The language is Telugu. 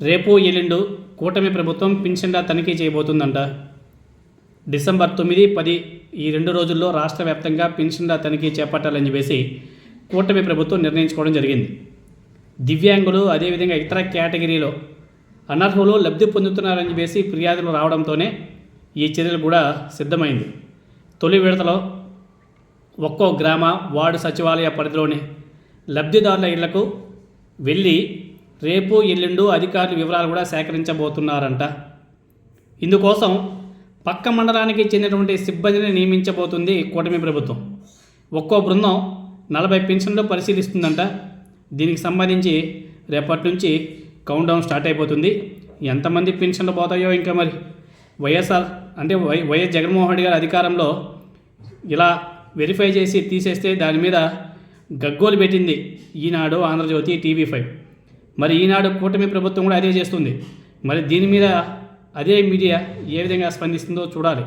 రేపు ఎల్లుండు కూటమి ప్రభుత్వం పింఛన్ల తనిఖీ చేయబోతుందంట. డిసెంబర్ తొమ్మిది పది ఈ రెండు రోజుల్లో రాష్ట్ర వ్యాప్తంగా పింఛన్ల తనిఖీ చేపట్టాలని చెప్పేసి కూటమి ప్రభుత్వం నిర్ణయించుకోవడం జరిగింది. దివ్యాంగులు అదేవిధంగా ఇతర కేటగిరీలో అనర్హులు లబ్ధి పొందుతున్నారని చెప్పేసి ఫిర్యాదులు రావడంతోనే ఈ చర్యలు కూడా సిద్ధమైంది. తొలి విడతలో ఒక్కో గ్రామ వార్డు సచివాలయ పరిధిలోని లబ్ధిదారుల ఇళ్ళకు వెళ్ళి రేపు ఎల్లుండు అధికారులు వివరాలు కూడా సేకరించబోతున్నారంట. ఇందుకోసం పక్క మండలానికి చెందినటువంటి సిబ్బందిని నియమించబోతుంది కూటమి ప్రభుత్వం. ఒక్కో బృందం నలభై పెన్షన్లు పరిశీలిస్తుందంట. దీనికి సంబంధించి రేపటి నుంచి కౌంట్ డౌన్ స్టార్ట్ అయిపోతుంది. ఎంతమంది పెన్షన్లు పోతాయో ఇంకా మరి వైఎస్ఆర్ అంటే వై వైఎస్ జగన్మోహన్ రెడ్డి గారి అధికారంలో ఇలా వెరిఫై చేసి తీసేస్తే దాని మీద గగ్గోలు పెట్టింది ఈనాడు ఆంధ్రజ్యోతి టీవీ ఫైవ్. మరి ఈనాడు కూటమి ప్రభుత్వం కూడా అదే చేస్తుంది. మరి దీని మీద అదే మీడియా ఏ విధంగా స్పందిస్తుందో చూడాలి.